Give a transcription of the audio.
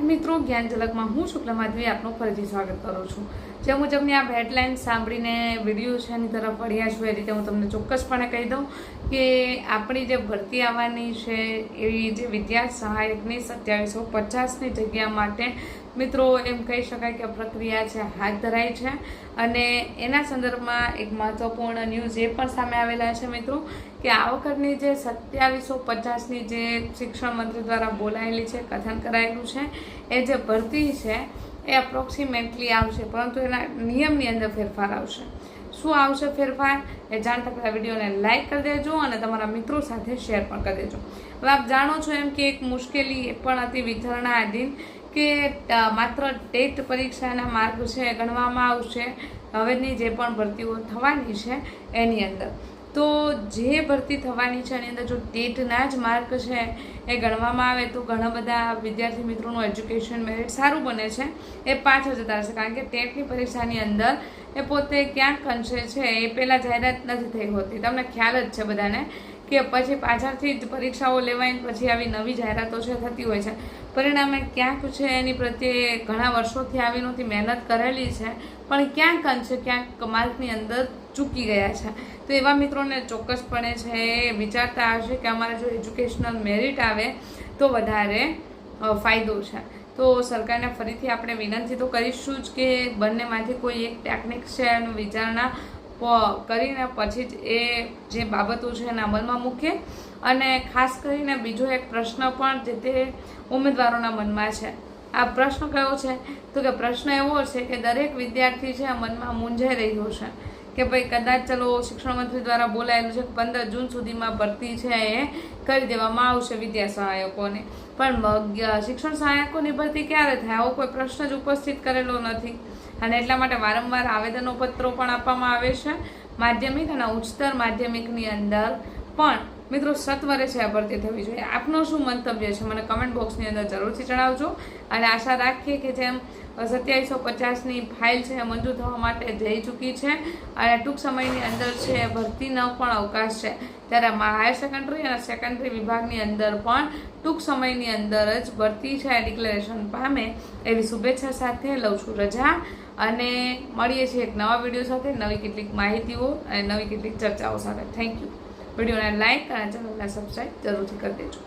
મિત્રો, જ્ઞાન ઝલકમાં હું શુક્લા માધવી આપનું ફરીથી સ્વાગત કરું છું. જે મુજબની આ હેડલાઇન સાંભળીને વીડિયો એની તરફ વળ્યા છું, એ રીતે હું તમને ચોક્કસપણે કહી દઉં કે આપણી જે ભરતી આવવાની છે, એવી જે વિદ્યા સહાયકની સત્યાવીસો પચાસની જગ્યા માટે મિત્રો, એમ કહી શકાય કે પ્રક્રિયા છે, હાથ ધરાઈ છે. અને એના સંદર્ભમાં એક મહત્વપૂર્ણ ન્યૂઝ એ પણ સામે આવેલા છે મિત્રો, કે આ વખતની જે સત્યાવીસો પચાસની જે શિક્ષણ મંત્રી દ્વારા બોલાયેલી છે, કથન કરાયેલું છે, એ જે ભરતી છે, એ અપ્રોક્સિમેટલી આવશે, પરંતુ એના નિયમની અંદર ફેરફાર આવશે. શું આવશે ફેરફાર એ જાણતા પહેલાં વિડીયોને લાઇક કરી દેજો અને તમારા મિત્રો સાથે શેર પણ કરી દેજો. હવે આપ જાણો છો એમ કે એક મુશ્કેલી પણ હતી વિચારણાધીન કે માત્ર ટેટ પરીક્ષાના માર્ક છે ગણવામાં આવશે. હવેની જે પણ ભરતીઓ થવાની છે એની અંદર. તો જે ભરતી થવાની છે, એની અંદર જો ટેટના જ માર્ક છે, એ ગણવામાં આવે, તો ઘણા બધા વિદ્યાર્થી મિત્રોનું એજ્યુકેશન મેરિટ સારું બને છે, એ પાછળ જતા રહેશે. કારણ કે ટેટની પરીક્ષાની અંદર એ પોતે ક્યાંક અંશે છે, એ પહેલાં જાહેરાત નથી થઈ હોતી. તમને ખ્યાલ જ છે બધાને કે પછી પાછળથી જ પરીક્ષાઓ લેવાય પછી આવી નવી જાહેરાતો છે, થતી હોય છે. પરિણામે ક્યાંક છે, એની પ્રત્યે ઘણા વર્ષોથી આવી નહોતી મહેનત કરેલી છે, પણ ક્યાંક અંશે ક્યાંક માર્કની અંદર ચૂકી ગયા છે. તો એવા મિત્રોને ચોક્કસપણે છે વિચારતા હશે કે અમારે જો એજ્યુકેશનલ મેરિટ આવે તો વધારે ફાયદો છે. તો સરકારને ફરીથી આપણે વિનંતી તો કરીશું જ કે બંનેમાંથી કોઈ એક ટેકનિક છે એનું વિચારણા કરીને પછી જ એ જે બાબતો છે એને અમલમાં મૂકે અને ખાસ કરીને બીજો એક પ્રશ્ન પણ જે તે ઉમેદવારોના મનમાં છે. આ પ્રશ્ન કયો છે? તો કે પ્રશ્ન એવો છે કે દરેક વિદ્યાર્થી છે મનમાં મૂંઝાઈ રહ્યો છે. કે ભાઈ કદાચ ચલો શિક્ષણ મંત્રી દ્વારા બોલાયેલું છે કે પંદર જૂન સુધીમાં ભરતી છે એ, કરી દેવામાં આવશે વિદ્યા સહાયકોને. પણ શિક્ષણ સહાયકોની ભરતી ક્યારે થાય? આવો કોઈ પ્રશ્ન જ ઉપસ્થિત કરેલો નથી. અને એટલા માટે વારંવાર આવેદનો પત્રો પણ આપવામાં આવે છે. માધ્યમિક અને ઉચ્ચતર માધ્યમિકની અંદર પણ મિત્રો, સત્વરે છે આ ભરતી થવી જોઈએ. આપનું શું મંતવ્ય છે? મને કમેન્ટ બોક્સની અંદર જરૂરથી જણાવજો. અને આશા રાખીએ કે જેમ સત્યાવીસો પચાસની ફાઇલ છે મંજૂર થવા માટે જઈ ચૂકી છે. અને ટૂંક સમયની અંદર છે ભરતીનો પણ અવકાશ છે. ત્યારે હાયર સેકન્ડરી અને સેકન્ડરી વિભાગની અંદર પણ ટૂંક સમયની અંદર જ ભરતી છે, આ ડિક્લેરેશન પામે એવી શુભેચ્છા સાથે લઉં છું. રજા. અને મળીએ છીએ એક નવા વીડિયો સાથે. નવી કેટલીક માહિતીઓ અને નવી કેટલીક ચર્ચાઓ સાથે. થેન્ક યુ વિડીયોને લાઇક અને ચેનલને સબસ્ક્રાઈબ જરૂરથી કરી દેજો.